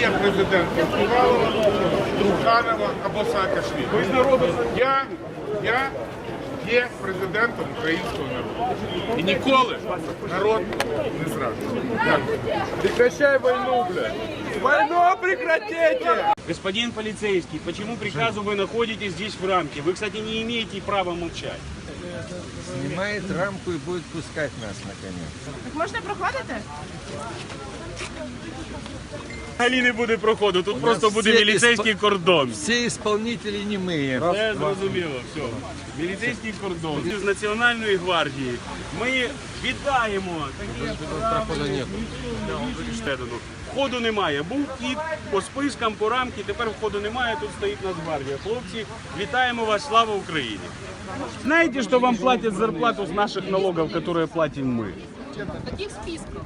є президентом Ківалова, Труханова або Саакашвілі. Ви з народу? Я, я є президентом українського народу. І ніколи народ не зраджу. Дякую. Прекращай войну, блядь! Войну прекратите! Господин полицейский, почему приказу вы находитесь здесь в рамке? Вы, кстати, не имеете права молчать. Снимает рамку и будет пускать нас наконец. Так можна проходити? Взагалі не буде проходу, тут просто буде всі міліцейський кордон. Все исполнители не мы. Все зрозуміло, все. Міліцейський кордон. З Національної гвардії ми вітаємо такі Штедену. Входу немає. Був кіт по спискам, по рамки, тепер входу немає, тут стоїть Нацгвардія. Хлопці, вітаємо вас, слава Україні! Знаете, что вам платят зарплату с наших налогов, которые платим мы? Таких списків.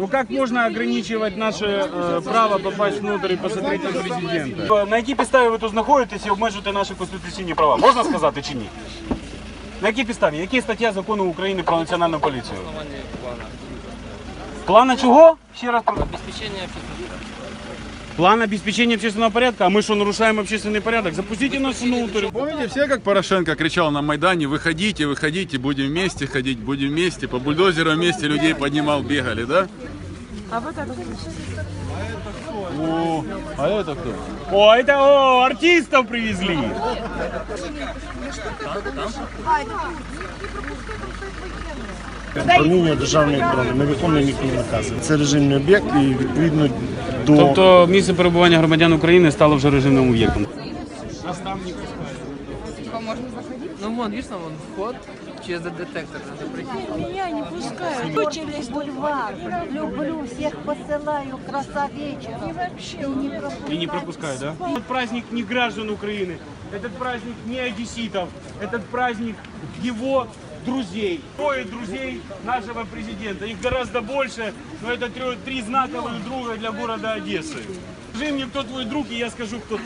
Ну как можно ограничивать наше э, право попасть внутрь и посмотреть на президента? На якій підставі ви тут знаходитесь і обмежуєте наші конституційні права? Можна сказати чи ні? На якій підставі? Які стаття закону України про національну поліцію? Плана чого? Ще раз про Обеспечение общественного план обеспечения общественного порядка. А мы что, нарушаем общественный порядок? Запустите нас внутрь. Помните все, как Порошенко кричал на Майдане, выходите, выходите, будем вместе ходить, будем вместе. По бульдозеру вместе людей поднимал, бегали, да? А это кто? О, это о, артистов привезли. Управління державної охорони Ми виконуємо їхні накази. Це режимний об'єкт і відповідно до Тобто місце перебування громадян України стало вже режимним об'єктом. Ну вон, видишь, там вон вход через детектор надо пройти. Меня не пускают. Через бульвар. Люблю, всех посылаю. Краса вечером. И вообще не пропускаю. И не пропускают, да? Этот праздник не граждан Украины, этот праздник не одесситов, этот праздник его друзей. Трое друзей нашего президента. Их гораздо больше, но это трё- три знаковых друга для города Одессы. Скажи мне, кто твой друг, и я скажу, кто ты.